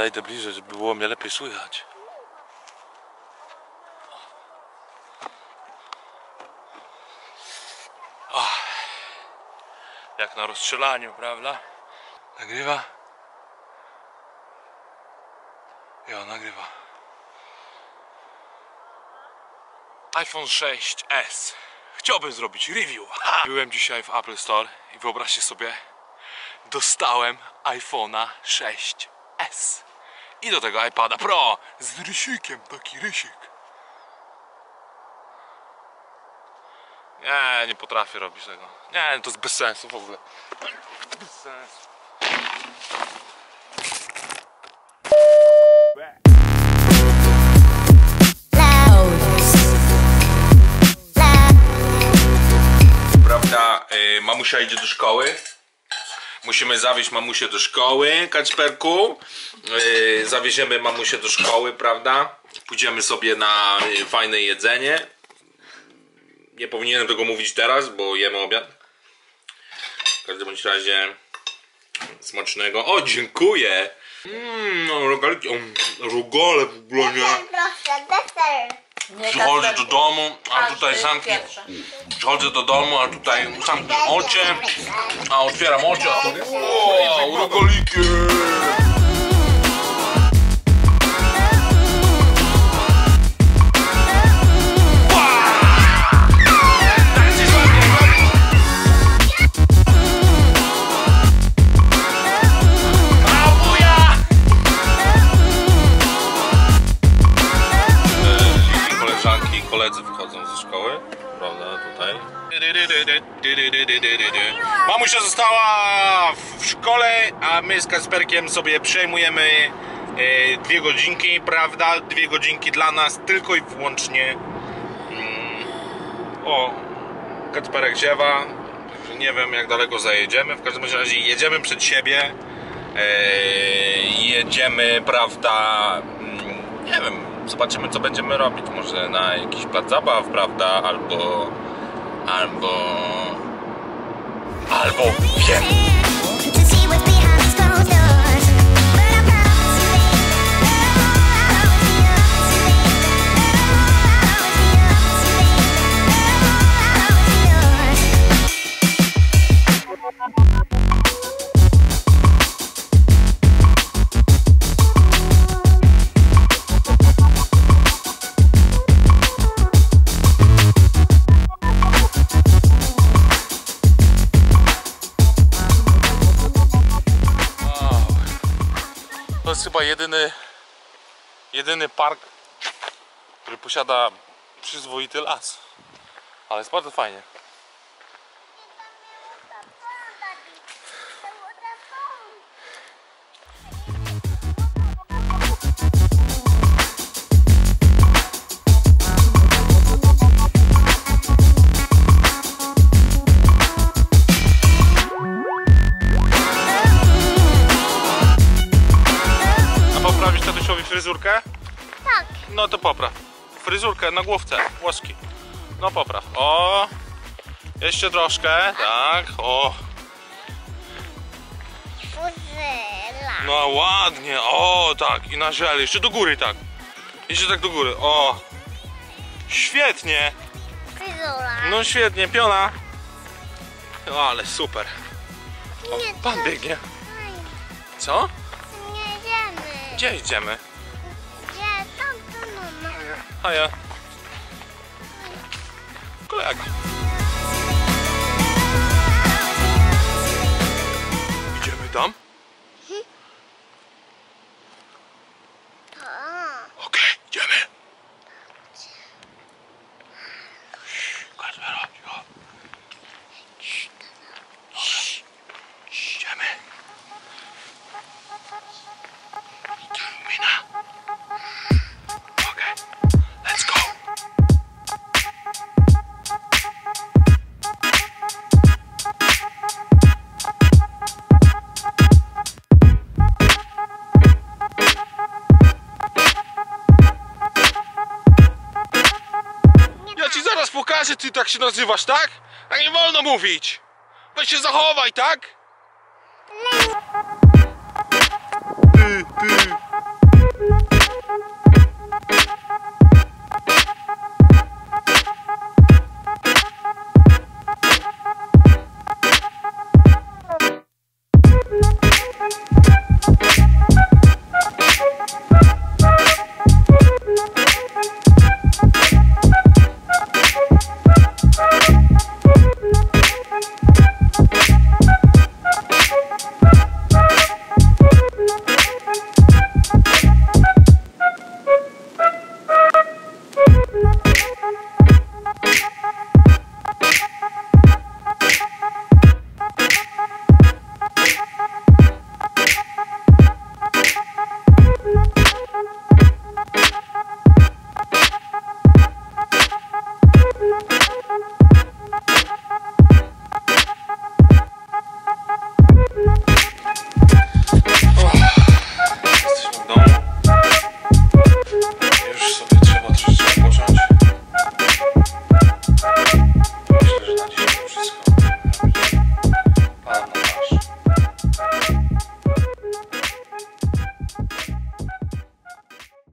Podejdę bliżej, żeby było mnie lepiej słychać. Jak na rozstrzelaniu, prawda? Nagrywa? Jo, nagrywa. iPhone 6s. Chciałbym zrobić review. Ha! Byłem dzisiaj w Apple Store i wyobraźcie sobie, dostałem iPhone'a 6s. I do tego iPada Pro z rysikiem, taki rysik. Nie, nie potrafię robić tego. Nie, to jest bez sensu w ogóle. Bez sensu. Prawda, y, mamusia idzie do szkoły. Musimy zawieźć mamusię do szkoły, Kacperku. Yy, zawieziemy mamusię do szkoły, prawda? Pójdziemy sobie na y, fajne jedzenie. Nie powinienem tego mówić teraz, bo jemy obiad. W każdym bądź razie smacznego. O, dziękuję! Mmm, no, rogale w ogóle nie. Proszę, deser. Nie Przychodzę do domu, a tutaj pierwszy. Przychodzę do domu, a tutaj zamknę oczy, a otwieram oczy, a tu wow, rogoliki! Wychodzą ze szkoły, prawda, tutaj. Mamusia została w szkole, a my z Kasperkiem sobie przejmujemy e, dwie godzinki, prawda, dwie godzinki dla nas, tylko i wyłącznie. Mm, o, Kacperek ziewa, nie wiem jak daleko zajedziemy, w każdym razie jedziemy przed siebie, e, jedziemy, prawda, mm, nie wiem, zobaczymy co będziemy robić, może na jakiś plac zabaw, prawda, albo, albo, albo wiem. Jest chyba jedyny, jedyny park, który posiada przyzwoity las. Ale jest bardzo fajnie. Fryzurkę? Tak. No to popraw. Fryzurkę na główce, łoski. No popraw. O! Jeszcze troszkę, tak. O! No ładnie, o tak, i na żel, jeszcze do góry tak. Jeszcze tak do góry, o. Świetnie, Fryzula. no świetnie, piona. O, ale super. O, Nie, pan to- biegnie. Co? Nie idziemy. Gdzie idziemy? Hiya. Guten Abend. że ty tak się nazywasz, tak? Tak nie wolno mówić! Weź się zachowaj, tak? Ty, ty.